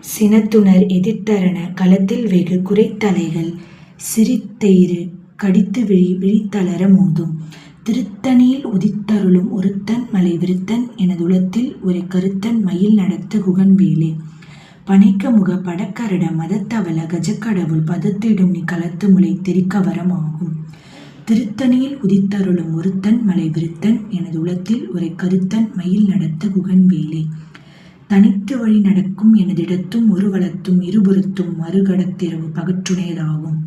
சினத்துணர் எதிர்த்தரன களத்தில் வெகு குறைத்தலைகள் சிரித்தெயிறு கடித்து விழி விழித்தளர மோதும். திருத்தணியில் உதித்தருளும் ஒருத்தன் மலைவிருத்தன் ஒரு கருத்தன் மயில் நடத்து குகன்வேலே. பனைக்கமுக படக்கரட மதத்தவள கஜக்கடவுள் பதத்திடும் நீ களத்துமுலை தெரிக்கவரம் ஆகும். திருத்தணியில் உதித்தருளும் ஒருத்தன் மலைவிருத்தன் ஒரு கருத்தன் மயில் நடத்த குகன்வேலே. தனித்து வழி நடக்கும் எனதிடத்தும் ஒருவலத்தும் இருபுறத்தும் மறுகடத்திரவு பகற்றுணையதாகும்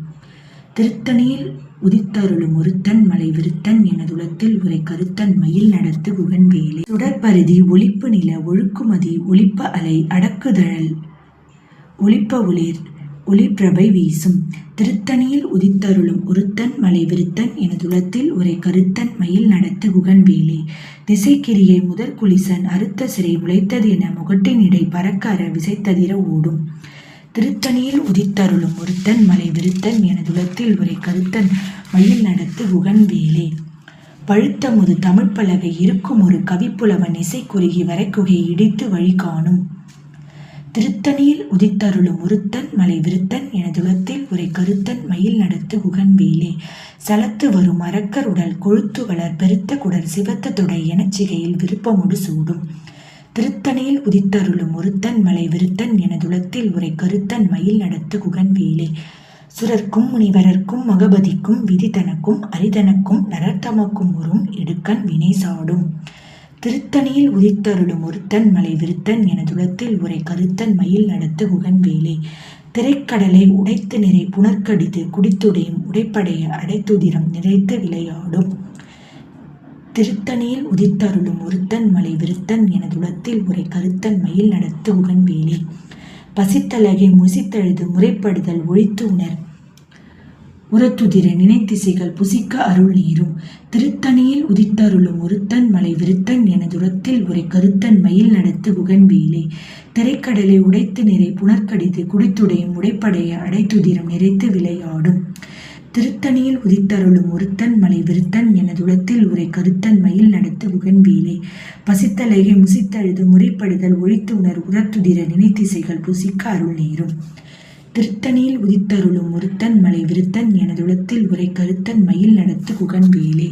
திருத்தணியில் உதித்தருளும் ஒருத்தன் மலை விருத்தன் எனதுலத்தில் உரை கருத்தன் மயில் நடத்து குகன்வேலே சுடர்ப்பரிதி ஒளிப்பு நில ஒழுக்குமதி ஒளிப்ப அலை அடக்குதழல் ஒளிப்ப ஒளிர் ஒளிப்பிரபை வீசும். திருத்தணியில் உதித்தருளும் ஒருத்தன் மலைவிருத்தன் ஒரே உரைக்கருத்தன் மயில் நடத்து குகன்வேலி திசைக்கிரியை முதற்குலிசன் அறுத்த சிறை முளைத்தது என முகட்டினிடை இடை பறக்கற விசைத்ததிர ஓடும். திருத்தணியில் உதித்தருளும் ஒருத்தன் மலைவிருத்தன் ஒரே உரைக்கருத்தன் மயில் நடத்து குகன்வேலே பழுத்தமுது தமிழ்ப்பலகை இருக்குமொரு கவிப்புலவன் இசைக்குறுகி வரைக்குகை இடித்து வழி காணும் திருத்தணியில் உதித்தருளும் ஒருத்தன் மலைவிருத்தன் எனதுளத்தில் உரைக்கருத்தன் மயில் நடத்து குகன்வேலே சலத்து வரும் அரக்கர் உடல் கொழுத்து வளர் பெருத்த குடர் சிவத்த தொடை எனச்சிகையில் விருப்பமொடு சூடும். திருத்தணியில் உதித்தருளும் ஒருத்தன் மலைவிருத்தன் உரை கருத்தன் மயில் நடத்து குகன்வேலே சுரர்க்கும் முனிவரர்க்கும் மகபதிக்கும் விதி தனக்கும் அரிதனக்கும் நரத்தமக்கும் உறும் இடுக்கன் வினை சாடும். திருத்தணியில் உதித்தருளும் ஒருத்தன் மலை விருத்தன் எனதுளத்தில் உரைக்கருத்தன் மயில் நடத்து உகன்வேலே திரைக்கடலை உடைத்து நிறை புனர்க்கடித்து குடித்துடையும் உடைப்படைய அடைத்துதிரம் நிறைத்து விளையாடும். திருத்தணியில் உதித்தருளும் ஒருத்தன் மலை விருத்தன் எனதுளத்தில் உரைக்கருத்தன் மயில் நடத்து உகன்வேலே பசித்தலகை முசித்தழுது முறைப்படுதல் ஒழித்து உணர். உரத்துதிர நினைத்திசைகள் புசிக்க அருள் நீரும். திருத்தணியில் உதித்தருளும் ஒருத்தன் மலை விருத்தன் எனதுரத்தில் ஒரு கருத்தன் மயில் நடத்து புகன்வேலே. திரைக்கடலை உடைத்து நிறை புனர்க்கடித்து குடித்துடையும் உடைப்படைய அடைத்துதிரம் நிறைத்து விளையாடும். திருத்தணியில் உதித்தருளும் ஒருத்தன் மலை விருத்தன் எனதுளத்தில் உரை கருத்தன் மயில் நடத்து புகன்வேலே. பசித்தலைகை முசித்தழுது முறைப்படுதல் ஒழித்து உணர் உரத்துதிர நினைத்திசைகள் புசிக்க அருள் நேரும். திருத்தணியில் உதித்தருளும் ஒருத்தன் மலை விருத்தன் எனதுளத்தில் உரைக்கருத்தன் மயில் நடத்து குகன்வேலே